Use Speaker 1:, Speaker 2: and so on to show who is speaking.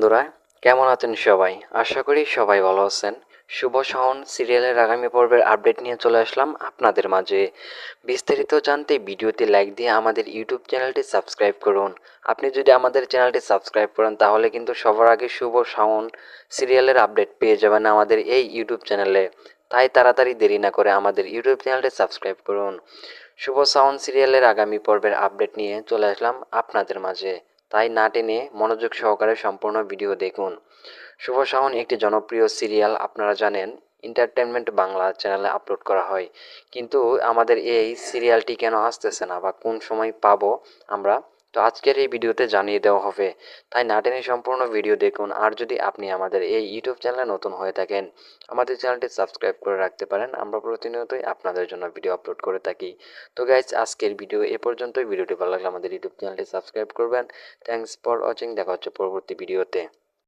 Speaker 1: বন্ধুরা, কেমন আছেন সবাই? আশা করি সবাই ভালো আছেন। শুভ শাওন সিরিয়ালের আগামী পর্বের আপডেট নিয়ে চলে আসলাম আপনাদের মাঝে। বিস্তারিত জানতে ভিডিওতে লাইক দিয়ে আমাদের ইউটিউব চ্যানেলটি সাবস্ক্রাইব করুন। আপনি যদি আমাদের চ্যানেলটি সাবস্ক্রাইব করেন, তাহলে কিন্তু সবার আগে শুভ শাওন সিরিয়ালের আপডেট পেয়ে যাবেন আমাদের এই ইউটিউব চ্যানেলে। তাই তাড়াতাড়ি দেরি না করে আমাদের ইউটিউব চ্যানেলটি সাবস্ক্রাইব করুন। শুভ সাউন্ড সিরিয়ালের আগামী পর্বের আপডেট নিয়ে চলে আসলাম আপনাদের মাঝে। তাই না টেনে মনোযোগ সহকারে সম্পূর্ণ ভিডিও দেখুন। শুভ শাহন একটি জনপ্রিয় সিরিয়াল। আপনারা জানেন এন্টারটেনমেন্ট বাংলা চ্যানেলে আপলোড করা হয়। কিন্তু আমাদের এই সিরিয়ালটি কেন আসতেছে না বা কোন সময় পাবো আমরা তো আজকের এই ভিডিওতে জানিয়ে দেওয়া হবে। তাই না টেনে সম্পূর্ণ ভিডিও দেখুন। আর যদি আপনি আমাদের এই ইউটিউব চ্যানেলে নতুন হয়ে থাকেন, আমাদের চ্যানেলটি সাবস্ক্রাইব করে রাখতে পারেন। আমরা প্রতিনিয়তই আপনাদের জন্য ভিডিও আপলোড করে থাকি। তো গাইজ আজকের ভিডিও এ পর্যন্তই। ভিডিওটি ভালো লাগলে আমাদের ইউটিউব চ্যানেলটি সাবস্ক্রাইব করবেন। থ্যাংকস ফর ওয়াচিং দেখা হচ্ছে পরবর্তী ভিডিওতে।